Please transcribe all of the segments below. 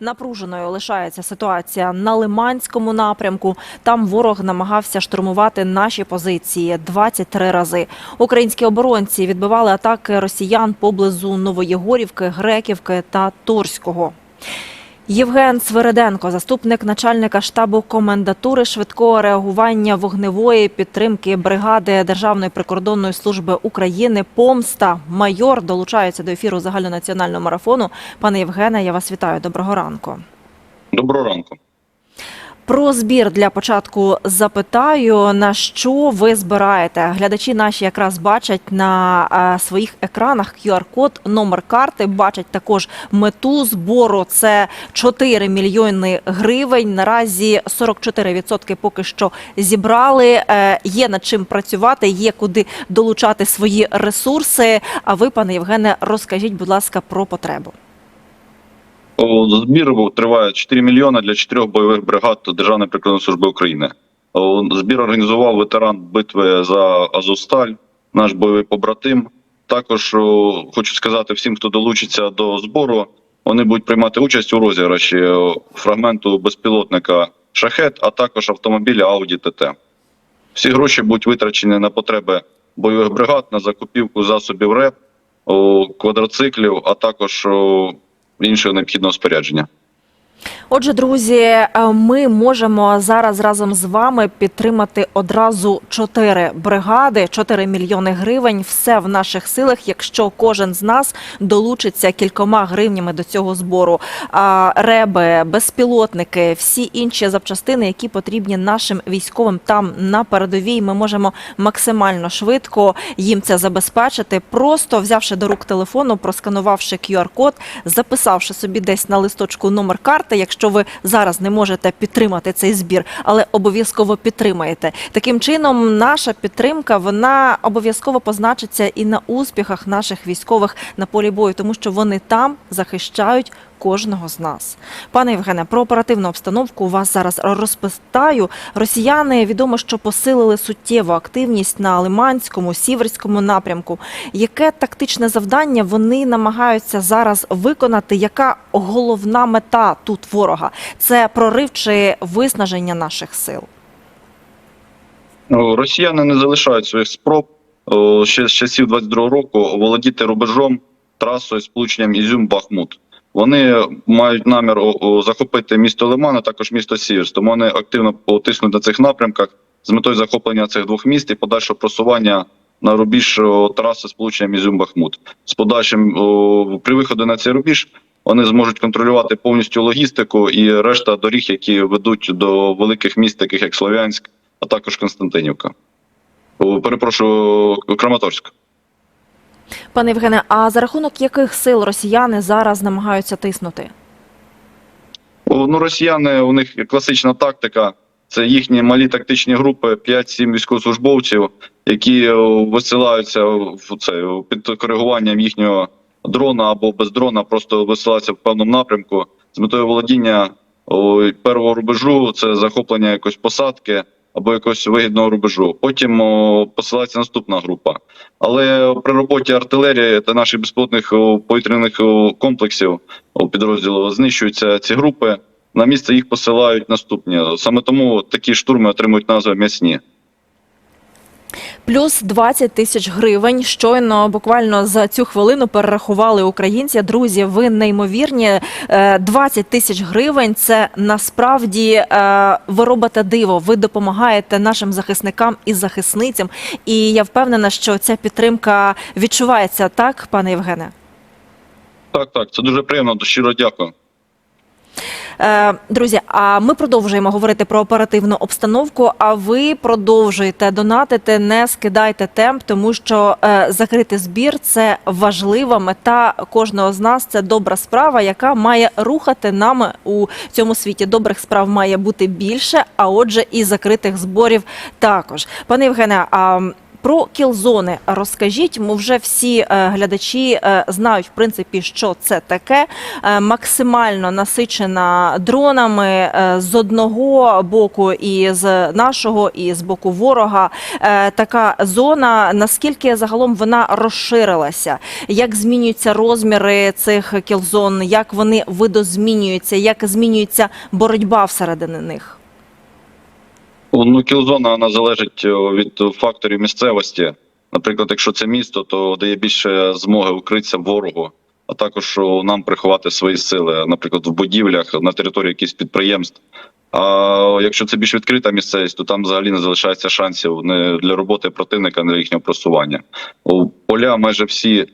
Напруженою лишається ситуація на Лиманському напрямку. Там ворог намагався штурмувати наші позиції 23 рази. Українські оборонці відбивали атаки росіян поблизу Новоєгорівки, Греківки та Торського. Євген Свереденко, заступник начальника штабу комендатури швидкого реагування вогневої підтримки бригади Державної прикордонної служби України Помста майор долучається до ефіру загальнонаціонального марафону. Пане Євгене, я вас вітаю. Доброго ранку. Доброго ранку. Про збір для початку запитаю, на що ви збираєте? Глядачі наші якраз бачать на е, своїх екранах QR-код, номер карти, бачать також мету збору. Це 4 мільйони гривень. Наразі 44% поки що зібрали. Е, Є над чим працювати, є куди долучати свої ресурси. А ви, пане Євгене, розкажіть, будь ласка, про потребу. Збір триває 4 мільйони для чотирьох бойових бригад Державної прикордонної служби України. Збір організував ветеран битви за Азовсталь, наш бойовий побратим. Також хочу сказати всім, хто долучиться до збору, вони будуть приймати участь у розіграші фрагменту безпілотника Шахет, а також автомобіля Audi TT. Всі гроші будуть витрачені на потреби бойових бригад, на закупівку засобів РЕП, квадроциклів, а також іншого необхідного спорядження. Отже, друзі, е, ми можемо зараз разом з вами підтримати одразу чотири бригади, 4 мільйони гривень. Все в наших силах, якщо кожен з нас долучиться кількома гривнями до цього збору. Реби, безпілотники, всі інші запчастини, які потрібні нашим військовим там на передовій, ми можемо максимально швидко їм це забезпечити, просто взявши до рук телефону, просканувавши QR-код, записавши собі десь на листочку номер карти, якщо ви зараз не можете підтримати цей збір, але обов'язково підтримаєте. Таким чином, наша підтримка вона обов'язково позначиться і на успіхах наших військових на полі бою, тому що вони там захищають. Кожного з нас, пане Євгене, про оперативну обстановку вас зараз розпитаю. Росіяни відомо, що посилили суттєву активність на Лиманському, Сіверському напрямку. Яке тактичне завдання вони намагаються зараз виконати? Яка головна мета тут ворога? Це прорив чи виснаження наших сил? Росіяни не залишають своїх спроб ще з часів 22-го року володіти рубежом трасою сполученням Ізюм-Бахмут. Вони мають намір захопити місто Лиман, а також місто Сіверс. Тому вони активно потиснуть на цих напрямках з метою захоплення цих двох міст і подальшого просування на рубіж траси сполученням Ізюм-Бахмут. З подальшим при виході на цей рубіж вони зможуть контролювати повністю логістику і решта доріг, які ведуть до великих міст, таких як Слов'янськ, а також Константинівка. Перепрошую, Краматорськ. Пане Євгене, а за рахунок яких сил росіяни зараз намагаються тиснути? Ну, росіяни, у них класична тактика. Це їхні малі тактичні групи, 5-7 військовослужбовців, які висилаються в це під коригуванням їхнього дрона або без дрона, просто висилаються в певному напрямку з метою володіння первого рубежу, це захоплення якоїсь посадки або якогось вигідного рубежу. Потім о, посилається наступна група. Але при роботі артилерії та наших безпілотних повітряних комплексів у підрозділу знищуються ці групи. На місце їх посилають наступні. Саме тому такі штурми отримують назву м'ясні. Плюс 20 тисяч гривень. Щойно буквально за цю хвилину перерахували українці. Друзі, ви неймовірні. Е, 20 тисяч гривень це насправді е, ви робите диво. Ви допомагаєте нашим захисникам і захисницям. І я впевнена, що ця підтримка відчувається так, пане Євгене. Так, так, це дуже приємно. Щиро дякую. Е, Друзі, а ми продовжуємо говорити про оперативну обстановку. А ви продовжуєте донатити, не скидайте темп, тому що е, закрити збір це важлива мета кожного з нас. Це добра справа, яка має рухати нам у цьому світі. Добрих справ має бути більше, а отже, і закритих зборів також. Пане Євгене, а Про кілзони розкажіть. Ми вже всі е, глядачі е, знають, в принципі, що це таке. Е, Максимально насичена дронами з одного боку і з нашого, і з боку ворога. Така зона. Наскільки загалом вона розширилася? Як змінюються розміри цих кілзон? Як вони видозмінюються? Як змінюється боротьба всередині них? Ну, кілзона вона залежить від факторів місцевості. Наприклад, якщо це місто, то дає більше змоги укритися ворогу, а також нам приховати свої сили, наприклад, в будівлях на території якихось підприємств. А якщо це більш відкрита місцевість, то там взагалі не залишається шансів не для роботи противника, не для їхнього просування. Поля майже всі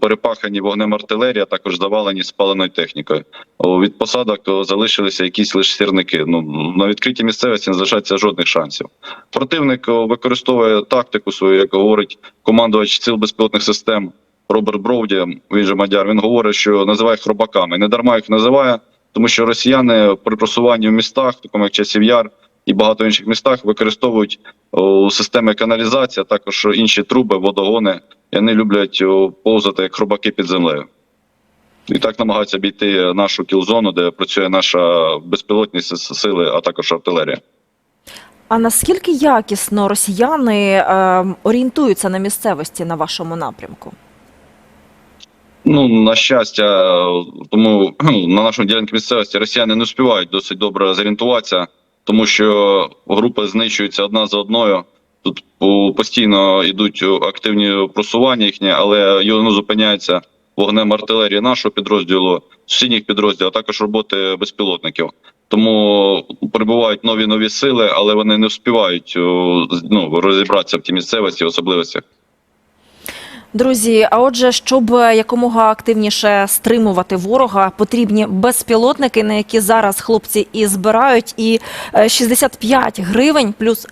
перепахані вогнем артилерії, також завалені спаленою технікою. Від посадок залишилися якісь лише сірники. Ну на відкритій місцевості не залишається жодних шансів. Противник використовує тактику свою, як говорить командувач сил безпілотних систем Роберт Броуді. Він же мадяр. Він говорить, що називає їх хробаками. Не дарма їх називає, тому що росіяни при просуванні в містах, такому як часів яр і багато інших містах, використовують о, системи каналізації, а також інші труби, водогони. І вони люблять повзати як хробаки під землею. І так намагаються обійти нашу кілзону, де працює наша безпілотність сили, а також артилерія. А наскільки якісно росіяни е, орієнтуються на місцевості на вашому напрямку? Ну, на щастя, тому на нашому ділянці місцевості росіяни не успівають досить добре зорієнтуватися, тому що групи знищуються одна за одною. Тут постійно йдуть активні просування їхні, але воно зупиняється вогнем артилерії нашого підрозділу, сусідніх підрозділів, а також роботи безпілотників. Тому прибувають нові нові сили, але вони не вспівають о, ну, розібратися в тій місцевості, особливостях. Друзі, а отже, щоб якомога активніше стримувати ворога, потрібні безпілотники, на які зараз хлопці і збирають. І е, 65 гривень плюс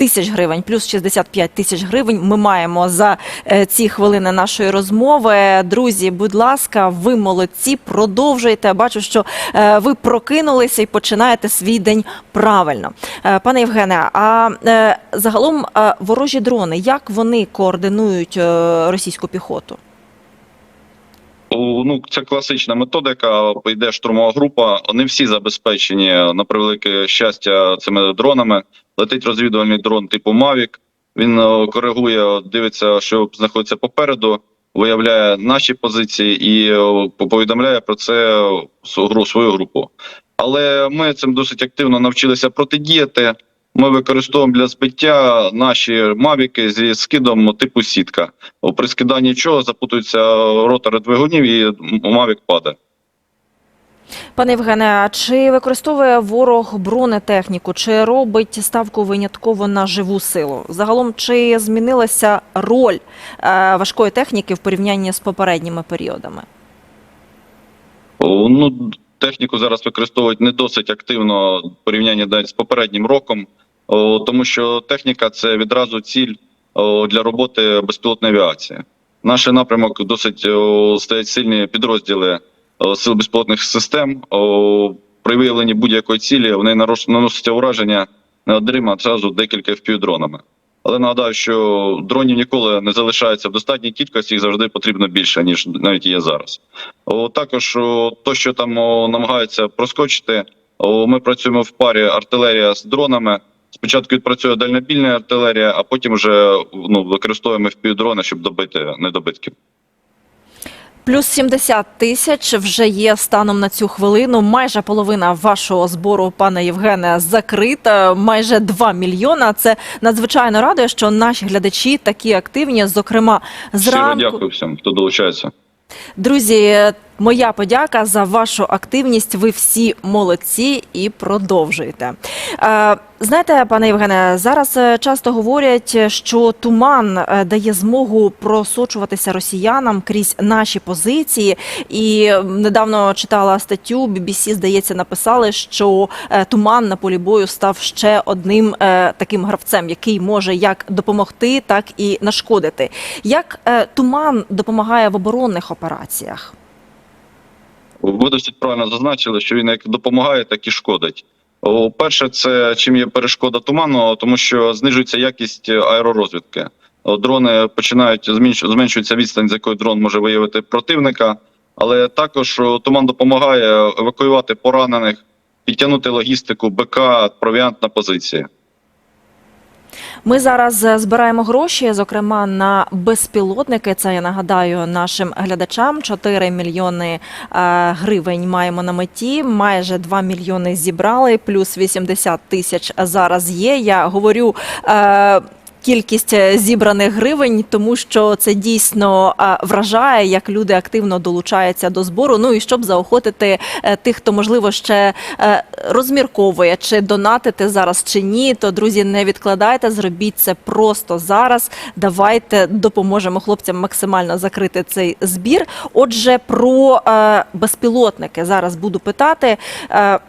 тисяч гривень, плюс 65 тисяч гривень ми маємо за е, ці хвилини нашої розмови. Друзі, будь ласка, ви молодці, продовжуйте. Бачу, що е, ви прокинулися і починаєте свій день правильно. Е, Пане Євгене, а загалом ворожі дрони, як вони координують російську піхоту? Ну, це класична методика. Йде штурмова група. Вони всі забезпечені на превелике щастя цими дронами. Летить розвідувальний дрон типу Mavic. Він е, коригує, дивиться, що знаходиться попереду, виявляє наші позиції і е, повідомляє про це свою групу. Але ми цим досить активно навчилися протидіяти. Ми використовуємо для збиття наші мавіки зі скидом типу сітка. При скиданні чого запутуються ротори двигунів і мавік падає. Пане Євгене, а чи використовує ворог бронетехніку, чи робить ставку винятково на живу силу? Загалом, чи змінилася роль е, важкої техніки в порівнянні з попередніми періодами? Ну, техніку зараз використовують не досить активно в порівнянні навіть з попереднім роком, о, тому що техніка це відразу ціль о, для роботи безпілотної авіації. Наш напрямок досить о, стоять сильні підрозділи о, сил безпілотних систем. О, при виявленні будь-якої цілі вони наносяться ураження не одним, а одразу декілька впівдронами. Але нагадаю, що дронів ніколи не залишається в достатній кількості, їх завжди потрібно більше, ніж навіть є зараз. О, також о, то, що там о, намагаються проскочити, о, ми працюємо в парі артилерія з дронами. Спочатку відпрацює дальнобільна артилерія, а потім вже ну, використовуємо впівдрони, щоб добити недобитків. Плюс 70 тисяч вже є станом на цю хвилину. Майже половина вашого збору, пане Євгене, закрита. Майже 2 мільйона. Це надзвичайно радує, що наші глядачі такі активні. Зокрема, Щиро зранку дякую всім, хто долучається. Друзі, моя подяка за вашу активність. Ви всі молодці і продовжуйте. Е, Знаєте, пане Євгене, зараз е, часто говорять, що туман е, дає змогу просочуватися росіянам крізь наші позиції. І недавно читала статтю BBC, здається, написали, що туман на полі бою став ще одним таким гравцем, який може як допомогти, так і нашкодити. Як туман допомагає в оборонних операціях? Ви досить правильно зазначили, що він як допомагає, так і шкодить. Перше, це чим є перешкода туману, тому що знижується якість аеророзвідки. дрони починають зменшується відстань, з якої дрон може виявити противника. Але також туман допомагає евакуювати поранених, підтягнути логістику, БК, провіант на позиції. Ми зараз е, збираємо гроші, зокрема на безпілотники. Це я нагадаю нашим глядачам. 4 мільйони е, гривень маємо на меті. Майже 2 мільйони зібрали, плюс 80 тисяч зараз є. Я говорю. Кількість е, зібраних гривень, тому що це дійсно е, вражає, як люди активно долучаються до збору. Ну і щоб заохотити е, тих, хто можливо ще розмірковує, чи донатити зараз чи ні, то друзі, не відкладайте, зробіть це просто зараз. Давайте допоможемо хлопцям максимально закрити цей збір. Отже, про безпілотники зараз буду питати.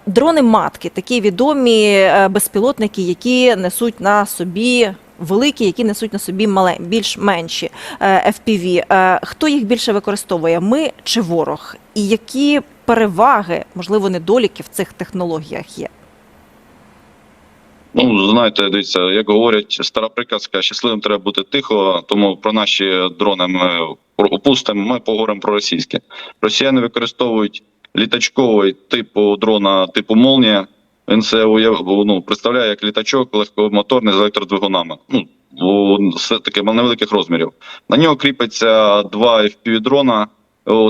Дрони матки, такі відомі безпілотники, які несуть на собі. Великі, які несуть на собі мале, більш менші е, FPV. Е, Хто їх більше використовує? Ми чи ворог? І які переваги, можливо, недоліки в цих технологіях є? Ну, знаєте, дивіться, як говорять, стара приказка, щасливим треба бути тихо, тому про наші дрони ми опустимо, ми поговоримо про російські. Росіяни використовують літачковий типу дрона типу Молнія. Уяв- ну, представляє як літачок легкомоторний з електродвигунами. Ну, все таки невеликих розмірів. На нього кріпиться два FPV-дрона.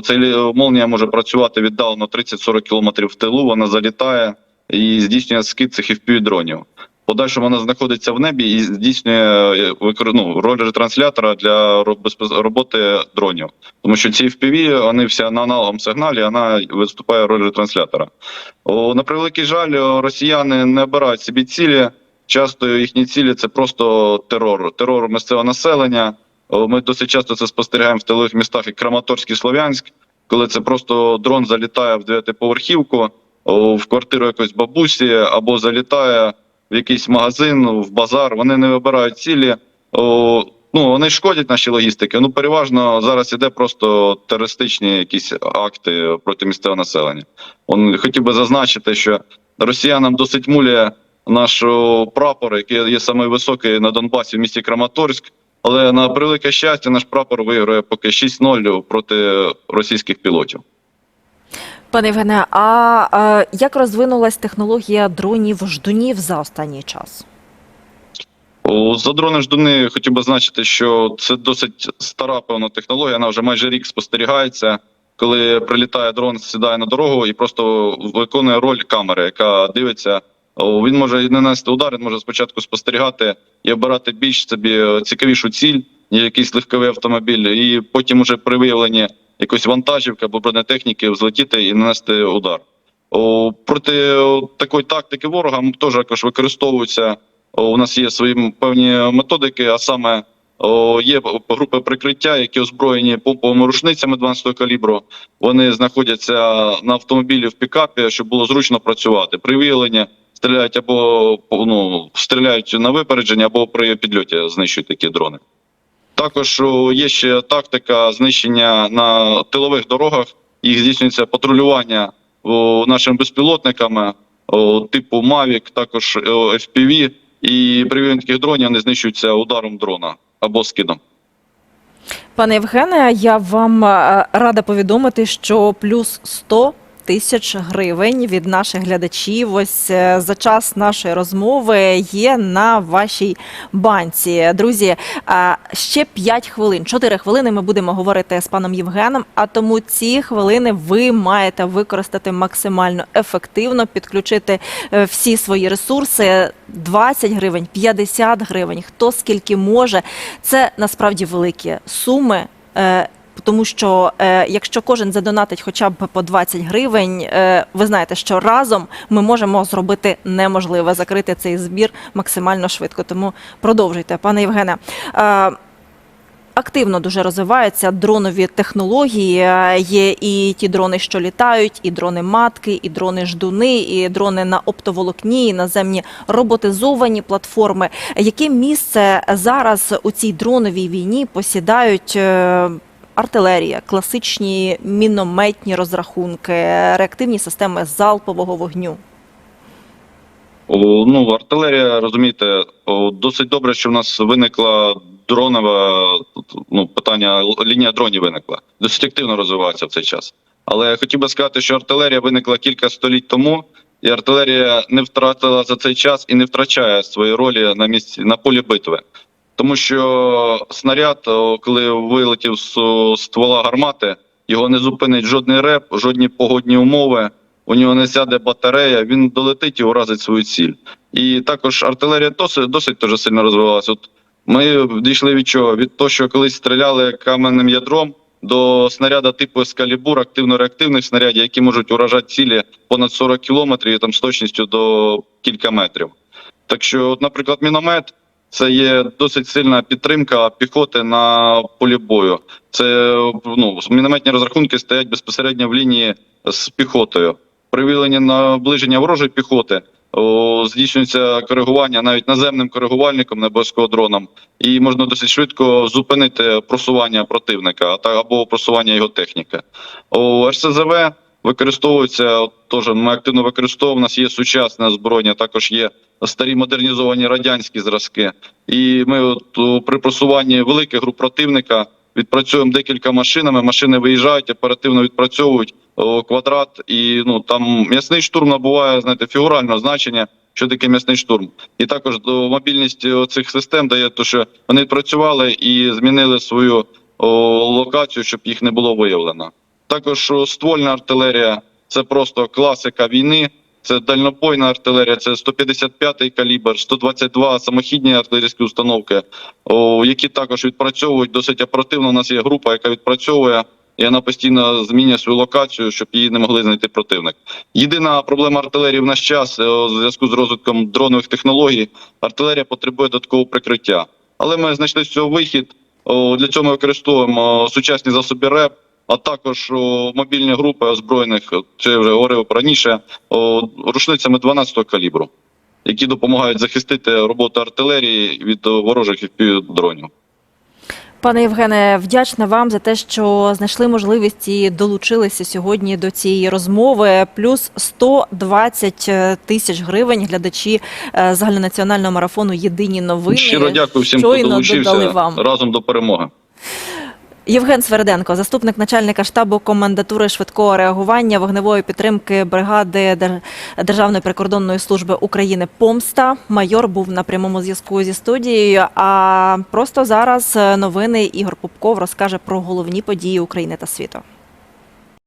Цей молнія може працювати віддалено 30-40 км в тилу. Вона залітає і здійснює скид цих FPV-дронів. Подальшому вона знаходиться в небі і здійснює е, ну, роль ретранслятора для роботи дронів. Тому що ці FPV, вони всі на аналоговому сигналі, вона виступає роль ретранслятора. О, на превеликий жаль, росіяни не обирають собі цілі. Часто їхні цілі це просто терор, терор місцевого населення. Ми досить часто це спостерігаємо в тилових містах, як Краматорськ і Слов'янськ, коли це просто дрон залітає в дев'ятиповерхівку, в квартиру якоїсь бабусі, або залітає в якийсь магазин, в базар. Вони не вибирають цілі. Ну вони шкодять нашій логістики. Ну переважно зараз іде просто терористичні якісь акти проти місцевого населення. Он хотів би зазначити, що росіянам досить муляє наш прапор, який є самий на Донбасі в місті Краматорськ. Але на превелике щастя, наш прапор виграє поки 6-0 проти російських пілотів. Пане Євгене, а е, як розвинулась технологія дронів ждунів за останній час? За дрони ждуни хотів би значити, що це досить стара певна технологія. Вона вже майже рік спостерігається, коли прилітає дрон, сідає на дорогу і просто виконує роль камери, яка дивиться. Він може і не нести удар, він може спочатку спостерігати і обирати більш собі цікавішу ціль, якийсь легковий автомобіль, і потім уже при виявленні якоїсь вантажівки або бронетехніки взлетіти і нанести удар. О, проти такої тактики ворога теж також використовуються. О, у нас є свої певні методики, а саме о, є групи прикриття, які озброєні помповими рушницями 12-го калібру. Вони знаходяться на автомобілі в пікапі, щоб було зручно працювати. При виявленні стріляють або ну, стріляють на випередження, або при підльоті знищують такі дрони. Також є ще тактика знищення на тилових дорогах. Їх здійснюється патрулювання нашими безпілотниками типу Mavic, також FPV. І при таких дронів вони знищуються ударом дрона або скидом. Пане Євгене, я вам е, рада повідомити, що плюс 100 тисяч гривень від наших глядачів ось е, за час нашої розмови є на вашій банці. Друзі, е, ще 5 хвилин, 4 хвилини ми будемо говорити з паном Євгеном, а тому ці хвилини ви маєте використати максимально ефективно, підключити е, всі свої ресурси. 20 гривень, 50 гривень, хто скільки може. Це насправді великі суми. Е, тому що е, якщо кожен задонатить хоча б по 20 гривень, е, ви знаєте, що разом ми можемо зробити неможливе закрити цей збір максимально швидко. Тому продовжуйте, пане Євгене. Е, Активно дуже розвиваються дронові технології. Е, Є і ті дрони, що літають, і дрони матки, і дрони ждуни, і дрони на оптоволокні, і наземні роботизовані платформи. Яке місце зараз у цій дроновій війні посідають? Артилерія, класичні мінометні розрахунки, реактивні системи залпового вогню. Ну, артилерія, розумієте, досить добре, що в нас виникла дронова ну, питання лінія дронів виникла. Досить активно розвивається в цей час. Але я хотів би сказати, що артилерія виникла кілька століть тому, і артилерія не втратила за цей час і не втрачає свої ролі на місці на полі битви. Тому що снаряд, коли вилетів з ствола гармати, його не зупинить жодний реп, жодні погодні умови. У нього не сяде батарея, він долетить і уразить свою ціль. І також артилерія досить досить дуже сильно розвивалася. От ми дійшли від чого? Від того, що колись стріляли каменним ядром до снаряда типу Ескалібур, активно-реактивних снарядів, які можуть уражати цілі понад 40 кілометрів і там з точністю до кілька метрів. Так що, от, наприклад, міномет це є досить сильна підтримка піхоти на полі бою. Це ну, мінометні розрахунки стоять безпосередньо в лінії з піхотою. При наближення ворожої піхоти здійснюється коригування навіть наземним коригувальником, не обов'язково дроном, і можна досить швидко зупинити просування противника або просування його техніки. У РСЗВ використовується теж. Ми активно використовуємо. У нас є сучасне озброєння, також є старі модернізовані радянські зразки. І ми от при просуванні великих груп противника відпрацьовуємо декілька машинами. Машини виїжджають, оперативно відпрацьовують квадрат, і ну там м'ясний штурм набуває знаєте, фігурального значення. Що таке м'ясний штурм, і також до мобільність цих систем дає те, що вони відпрацювали і змінили свою о, локацію, щоб їх не було виявлено. Також ствольна артилерія це просто класика війни. Це дальнобойна артилерія, це 155-й калібр, 122 самохідні артилерійські установки, які також відпрацьовують досить оперативно. У нас є група, яка відпрацьовує, і вона постійно змінює свою локацію, щоб її не могли знайти противник. Єдина проблема артилерії в наш час у зв'язку з розвитком дронових технологій. Артилерія потребує додаткового прикриття. Але ми знайшли з цього вихід. Для цього ми використовуємо сучасні засоби РЕП, а також о, мобільні групи озброєних, це вже говорив раніше, о, рушницями 12-го калібру, які допомагають захистити роботу артилерії від ворожих дронів. Пане Євгене, вдячна вам за те, що знайшли можливість і долучилися сьогодні до цієї розмови. Плюс 120 тисяч гривень глядачі е, загальнонаціонального марафону Єдині новини. Щиро дякую всім, хто щойно додали долучився вам. разом до перемоги. Євген Сверденко, заступник начальника штабу комендатури швидкого реагування вогневої підтримки бригади Дер- Державної прикордонної служби України Помста. Майор був на прямому зв'язку зі студією. А просто зараз новини Ігор Пупков розкаже про головні події України та світу.